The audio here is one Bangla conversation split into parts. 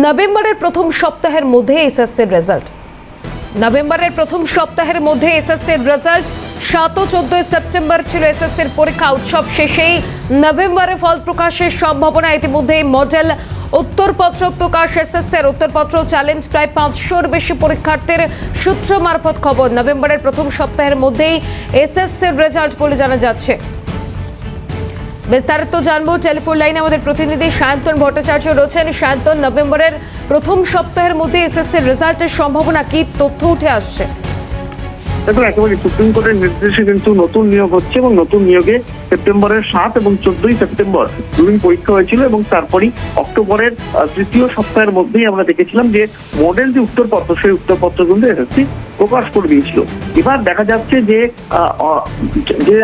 নভেম্বরের প্রথম সপ্তাহের মধ্যে এসএসসির রেজাল্ট নভেম্বরের প্রথম সপ্তাহের মধ্যে এসএসসির রেজাল্ট সাত ও চোদ্দই সেপ্টেম্বর ছিল এসএসসির পরীক্ষা উৎসব শেষেই। নভেম্বরে ফল প্রকাশের সম্ভাবনা ইতিমধ্যেই মডেল উত্তরপত্র প্রকাশ, এসএসসির উত্তরপত্র চ্যালেঞ্জ প্রায় পাঁচশোর বেশি পরীক্ষার্থীর সূত্র মারফত খবর। নভেম্বরের প্রথম সপ্তাহের মধ্যেই এসএসসির রেজাল্ট বলে জানা যাচ্ছে। বিস্তারিত জানব, টেলিফোন লাইনে আমাদের প্রতিনিধি সায়ন্তন ভট্টাচার্য রয়েছেন। সায়ন্তন নভেম্বরের প্রথম সপ্তাহের মধ্যে এসএসসির রেজাল্টের সম্ভাবনা কি? তথ্য উঠে আসছে। দেখুন, একেবারে সুপ্রিম কোর্টের নির্দেশে কিন্তু নতুন নিয়োগ হচ্ছে এবং নতুন নিয়োগে সেপ্টেম্বরের সাত এবং চোদ্দই সেপ্টেম্বর দুদিন পরীক্ষা হয়েছিল এবং তারপরই অক্টোবরের তৃতীয় সপ্তাহের মধ্যেই আমরা দেখেছিলাম যে মডেল যে উত্তরপত্র সেই উত্তরপত্র কিন্তু এসএসসি প্রকাশ করে দিয়েছিল। এবার দেখা যাচ্ছে যে যে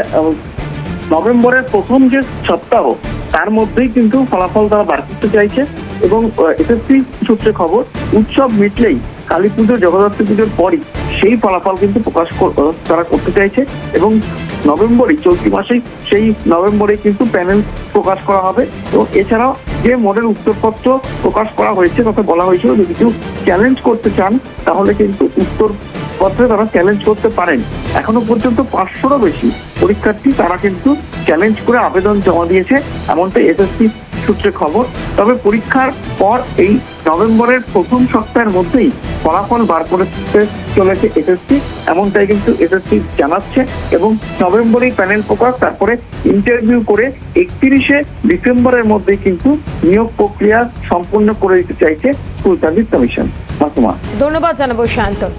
নভেম্বরের প্রথম যে সপ্তাহ, তার মধ্যেই কিন্তু ফলাফল তারা বার করতে চাইছে এবং এসএসসি সূত্রে খবর, উৎসব মিটলেই কালী পুজো, জগদ্ধাত্রী পুজোর পরই সেই ফলাফল কিন্তু প্রকাশ তারা করতে চাইছে এবং নভেম্বরে চলতি মাসেই সেই নভেম্বরে কিন্তু প্যানেল প্রকাশ করা হবে এবং এছাড়াও যে মডেল উত্তরপত্র প্রকাশ করা হয়েছে কথা বলা হয়েছিল যদি কেউ চ্যালেঞ্জ করতে চান, তাহলে কিন্তু উত্তর পত্রে তারা চ্যালেঞ্জ করতে পারেন। এখনও পর্যন্ত পাঁচশোরও বেশি পরীক্ষার্থী তারা কিন্তু চ্যালেঞ্জ করে আবেদন জমা দিয়েছে এমনটা এসএসসি সূত্রে খবর। তবে পরীক্ষার পর এই নভেম্বরের প্রথম সপ্তাহের মধ্যেই ফলাফল বার করতে চলেছে এসএসসি এমনটাই কিন্তু এসএসসি জানাচ্ছে। এবং নভেম্বরেই প্যানেল প্রকাশ, তারপরে ইন্টারভিউ করে একত্রিশে ডিসেম্বরের মধ্যে কিন্তু নিয়োগ প্রক্রিয়া সম্পূর্ণ করে দিতে চাইছে সার্ভিস কমিশন ধন্যবাদ জানাব সায়ন্তন